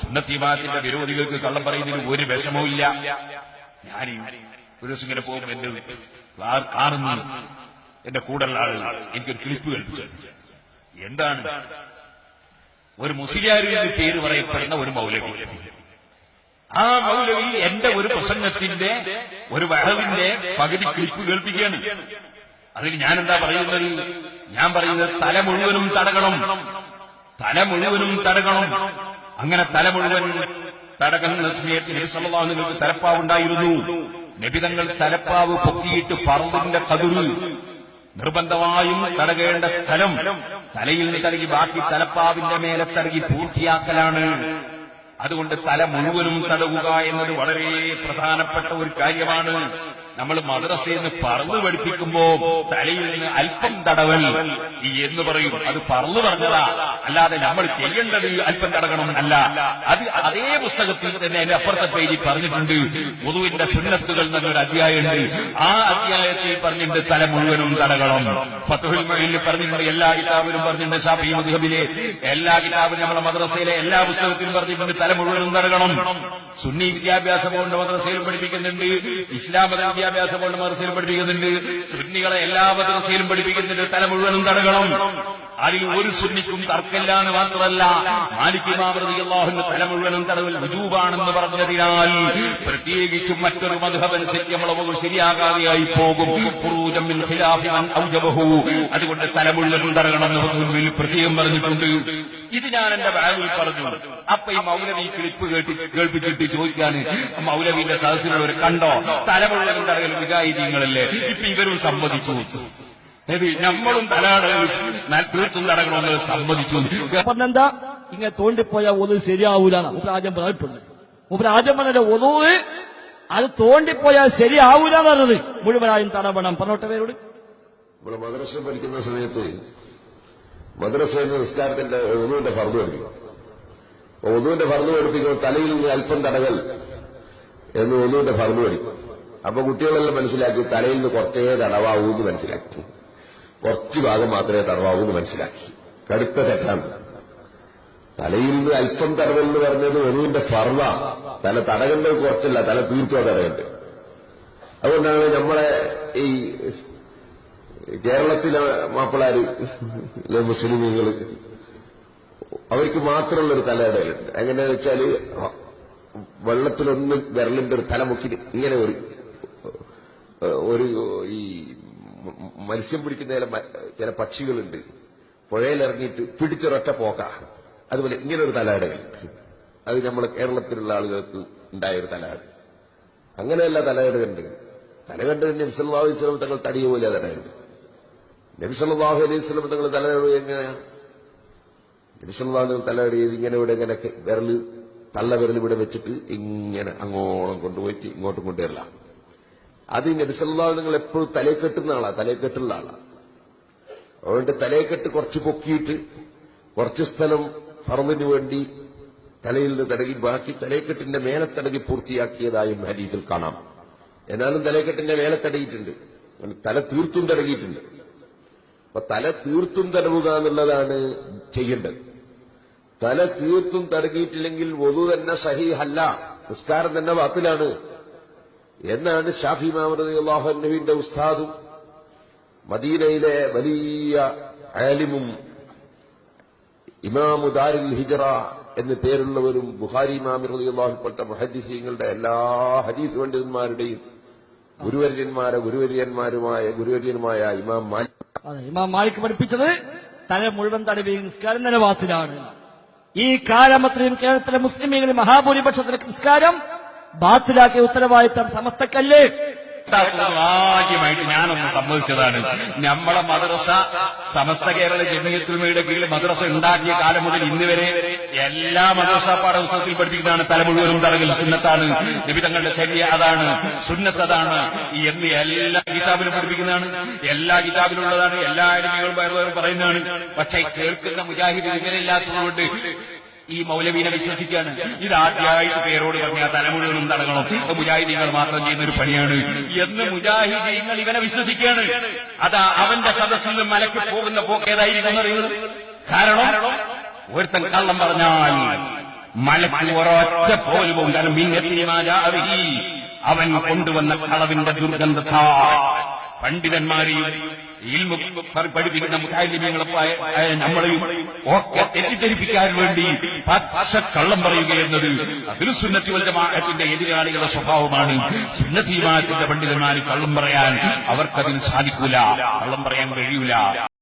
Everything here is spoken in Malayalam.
സുന്നത്തിമാത്തിന്റെ വിരോധികൾക്ക് കള്ളം പറയുന്നതിന് ഒരു വിഷമവും ഇല്ല. ഞാൻ ഒരു ദിവസം പോകുമ്പോൾ എന്റെ നിന്ന് എന്റെ കൂടെയുള്ള ആളുകൾ എനിക്കൊരു ക്ലിപ്പ് കേൾപ്പിച്ചു എന്താണ്? ഒരു മുസ്ലിയാരുടെ പേര് പറയപ്പെടുന്ന ഒരു മൗലവി. ആ മൗലവി എന്റെ ഒരു പ്രസംഗത്തിന്റെ ഒരു വഴവിന്റെ പകുതി ക്ലിപ്പ് കേൾപ്പിക്കുകയാണ്. അതിൽ ഞാൻ എന്താ പറയുന്നത്? ഞാൻ പറയുന്നത് തല മുഴുവനും തടകണം. തല മുഴുവനും തടകണം. അങ്ങനെ തല മുഴുവൻ സമയത്ത് നബി സല്ലല്ലാഹു അലൈഹി തലപ്പാവുണ്ടായിരുന്നു. തലപ്പാവ് പൊക്കിയിട്ട് ഫർദിന്റെ കതിര് നിർബന്ധമായും തടകേണ്ട സ്ഥലം തലയിൽ നിന്ന് ബാക്കി തലപ്പാവിന്റെ മേലെ തടകി പൂർത്തിയാക്കലാണ്. അതുകൊണ്ട് തല മുഴുവനും തടവുക എന്നത് വളരെ പ്രധാനപ്പെട്ട ഒരു കാര്യമാണ്. നമ്മൾ മദ്രസയിൽ നിന്ന് പറന്ന് പഠിപ്പിക്കുമ്പോ തലയിൽ നിന്ന് അല്പം തടവൽ. എന്ന് പറയും. അത് പറന്ന് പറഞ്ഞതാ. അല്ലാതെ നമ്മൾ ചെയ്യേണ്ടത് അല്പം തടകണം അല്ല. അത് അതേ പുസ്തകത്തിൽ തന്നെ എന്റെ അപ്പുറത്തെ പേജിൽ പറഞ്ഞിട്ടുണ്ട്. പൊതുവിന്റെ സുന്നത്തുകൾ എന്നൊരു അധ്യായമുണ്ട്. ആ അധ്യായത്തിൽ പറഞ്ഞിട്ടുണ്ട് തല മുഴുവനും തടകണം. പത്തുഹിൽമയിൽ പറഞ്ഞിട്ടുണ്ട് എല്ലാ കിതാബിലും പറഞ്ഞിട്ടുണ്ട് ഷാഫി എല്ലാ കിതാബിലും നമ്മുടെ മദ്രസയിലെ എല്ലാ പുസ്തകത്തിലും പറഞ്ഞിട്ടുണ്ട് തല മുഴുവനും തടകണം. സുന്നി വിദ്യാഭ്യാസം കൊണ്ട് മദ്രസയിലും പഠിപ്പിക്കുന്നുണ്ട്. ഇസ്ലാം മത വിദ്യാഭ്യാസ ബോർഡ് പഠിപ്പിക്കുന്നുണ്ട്. സുന്നികളെ എല്ലാ മദ്രസയിലും പഠിപ്പിക്കുന്നുണ്ട്. തല മുഴുവനും തടകണം. അതിൽ ഒരു സുന്നിക്കും തർക്കമില്ല എന്ന് മാത്രമല്ല. മാലിക് ഇമാം റളിയല്ലാഹുവിന്റെ തല മുഴുവനും തടവിൽ വിജൂപാണെന്ന് പറഞ്ഞതിനാൽ പ്രത്യേകിച്ചും മറ്റൊരു മധുഹനുസരിച്ച് നമ്മളെ ശരിയാകാതെയായി പോകും. അതുകൊണ്ട് തല മുഴുവനും തടകണം എന്ന് പ്രത്യേകം പറഞ്ഞിട്ടുണ്ട്. ഇത് ഞാൻ എന്റെ ബാഗിൽ പറഞ്ഞു. അപ്പൊ ഈ മൗലവി ക്ലിപ്പ് കേട്ടി കേൾപ്പിച്ചിട്ട് ചോദിക്കാൻ മൗലവിന്റെ സദസ്സിലുള്ളവർ കണ്ടോ? തല മുഴുവനും തടകൽ ഇപ്പൊ ഇവരും സമ്മതിച്ചു. ഏത് നമ്മളും തലാടകൾ തീർത്തും നടക്കണമെന്ന് സമ്മതിച്ചു. പറഞ്ഞെന്താ? ഇങ്ങനെ തോണ്ടിപ്പോയ ഒതു ശരിയാവൂല ഉപരാജം പറഞ്ഞിട്ടുണ്ട് ഉപരാജം പറഞ്ഞ ഒതു അത് തോണ്ടിപ്പോയാൽ ശരിയാവൂല എന്ന് പറഞ്ഞത്. മുഴുവനായും തടപണം പറഞ്ഞോട്ടെ പേരോട്. നമ്മൾ മദ്രസ പഠിക്കുന്ന സമയത്ത് എന്ന നിസ്കാരത്തിന്റെ ഒന്നുവിന്റെ ഫർദ് പഠിക്കും അപ്പൊ ഒന്നുവിന്റെ ഫർദ് പഠിപ്പിക്കുമ്പോൾ തലയിൽ നിന്ന് അല്പം തടകൽ എന്ന് ഒന്നുവിന്റെ ഫർദ് പഠിക്കും. അപ്പൊ കുട്ടികളെല്ലാം മനസ്സിലാക്കി തലയിൽ നിന്ന് കുറച്ചേ തടവാവൂ എന്ന് മനസ്സിലാക്കി. കുറച്ച് ഭാഗം മാത്രമേ തടവാവൂ എന്ന് മനസ്സിലാക്കി. കടുത്ത തെറ്റാണ്. തലയിൽ നിന്ന് അല്പം തടവൽ എന്ന് പറഞ്ഞത് ഒന്നുവിന്റെ ഫർവ തല തടകേണ്ടത് കുറച്ചല്ല തല തീർത്തോ തടകണ്ട് അതുകൊണ്ടാണ് നമ്മളെ ഈ കേരളത്തിലെ മാപ്പിളാര് മുസ്ലിമീങ്ങൾ അവർക്ക് മാത്രമുള്ള ഒരു തലയിടലുണ്ട് എങ്ങനെയാന്ന് വെച്ചാൽ വെള്ളത്തിലൊന്ന് വിരലിന്റെ ഒരു തല മുക്കി ഇങ്ങനെ ഒരു ഒരു ഈ മത്സ്യം പിടിക്കുന്ന ചില ചില പക്ഷികളുണ്ട്. പുഴയിലിറങ്ങിയിട്ട് പിടിച്ചൊരൊറ്റ പോക്ക. അതുപോലെ ഇങ്ങനെ ഒരു തലയിടലുണ്ട് അത് നമ്മൾ കേരളത്തിലുള്ള ആളുകൾക്ക് ഉണ്ടായ ഒരു തലയിടൽ അങ്ങനെയല്ല തലയിടുന്നുണ്ട് തലകണ്ട് കണ്ടു അലൈഹി വസല്ലം തങ്ങൾ തടിയ പോലെ തലയുണ്ട് നബി സല്ലല്ലാഹു അലൈഹി സ്വലം തങ്ങൾ തലയിടുക എങ്ങനെയാ? നബി സല്ലല്ലാഹു അലൈഹി വസല്ലം ഇങ്ങനെ ഇവിടെ ഇങ്ങനെ വിരൽ തള്ള വിരൽ ഇവിടെ വെച്ചിട്ട് ഇങ്ങനെ അങ്ങോളം കൊണ്ടുപോയിട്ട് ഇങ്ങോട്ടും കൊണ്ടുവരില്ല അത് നബി സല്ലല്ലാഹു നിങ്ങൾ എപ്പോഴും തലയെ കെട്ടുന്ന ആളാ തലയെ കെട്ടുള്ള ആളാ. അതുകൊണ്ട് തലയെ കെട്ട് കുറച്ച് പൊക്കിയിട്ട് കുറച്ച് സ്ഥലം ഫറന്നിന് വേണ്ടി തലയിൽ നിന്ന് തടകി ബാക്കി തലയെക്കെട്ടിന്റെ മേലെ തടകി പൂർത്തിയാക്കിയതായും ഹരീതിൽ കാണാം. എന്നാലും തലയെക്കെട്ടിന്റെ മേലെ തടകിയിട്ടുണ്ട്. തല തീർത്തും തടകിയിട്ടുണ്ട്. അപ്പൊ തല തീർത്തും തടവുക എന്നുള്ളതാണ് ചെയ്യേണ്ടത്. തല തീർത്തും തടകിയിട്ടില്ലെങ്കിൽ വധു തന്നെ സഹിഹല്ല നിസ്കാരം തന്നെ വാത്തിലാണ് എന്നാണ് ഷാഫി മാമറതി ഉസ്താദും മദീനയിലെ വലിയ ആലിമും ഇമാമു ദാരിൽ ഹിജറ എന്ന് പേരുള്ളവരും ബുഹാരി മാമിർ റളിയല്ലാഹുപ്പെട്ട മുഹദ്ദിസീങ്ങളുടെ എല്ലാ ഹദീസ് പണ്ഡിതന്മാരുടെയും ഗുരുവര്യന്മാരെ ഗുരുവര്യന്മാരുമായ ഗുരുവര്യനുമായ ഇമാം മാലിക് ഇമാം മാലിക് പഠിപ്പിച്ചത് തല മുഴുവൻ തടവി നിസ്കാരം നിലവാത്തിലാണ് ഈ കാലമത്രയും കേരളത്തിലെ മുസ്ലിം മഹാഭൂരിപക്ഷത്തിലെ നിസ്കാരം ബാത്തിലാക്കിയ ഉത്തരവാദിത്തം സമസ്തക്കല്ലേ. ആദ്യമായിട്ട് ഞാനൊന്ന് സമ്മതിച്ചതാണ്. നമ്മളെ മദ്രസ സമസ്ത കേരള ജമീയത്തുമയുടെ കീഴിൽ മദ്രസ ഉണ്ടാക്കിയ കാലം മുതൽ ഇന്ന് വരെ എല്ലാ മദ്രസ പാഠപുസ്തകത്തിൽ പഠിപ്പിക്കുന്നതാണ് തല മുഴുവനും തലകിൽ സുന്നത്താണ് നിബിതങ്ങളുടെ ശല്യ അതാണ് സുന്നത്ത് അതാണ്. എന്ന് എല്ലാ കിതാബിലും പഠിപ്പിക്കുന്നതാണ്. എല്ലാ കിതാബിലുള്ളതാണ്. എല്ലാ അടിമകളും പറയുന്നതാണ്. പക്ഷെ കേൾക്കുന്ന മുജാഹിദ് വിവരമില്ലാത്തതുകൊണ്ട് ഈ മൗലവീനെ വിശ്വസിക്കാണ്. ഇത് ആദ്യമായിട്ട് പേരോട് പറഞ്ഞ തല മുഴുവനും തടങ്ങണം മുജാഹിദീങ്ങൾ മാത്രം ചെയ്യുന്ന ഒരു പണിയാണ്. എന്ന് മുജാഹിദീങ്ങൾ ഇവനെ വിശ്വസിക്കാണ്. അതാ അവന്റെ സദസ്സിൽ നിന്ന് മലക്ക് പോകുന്ന പോക്കേതായിരിക്കും അറിയുന്നത്? കാരണം ഒരുത്തൻ കള്ളം പറഞ്ഞാൽ മലക്ക് ഒരൊറ്റ പോലും കാരണം അവൻ കൊണ്ടുവന്ന കളവിന്റെ ദുർഗന്ധത്താൽ പണ്ഡിതന്മാരെയും പഠിപ്പിക്കുന്ന മുഖാലിമ്യങ്ങളെ നമ്മളെയും ഒക്കെ തെറ്റിദ്ധരിപ്പിക്കാൻ വേണ്ടി കള്ളം പറയുക എന്നത് അതിൽ സുന്നത്തി വൽജമാഅത്തിന്റെ എതിരാളികളുടെ സ്വഭാവമാണ്. സുന്നത്തി പണ്ഡിതന്മാർ കള്ളം പറയാൻ അവർക്കതിന് സാധിക്കൂല. കള്ളം പറയാൻ കഴിയൂല.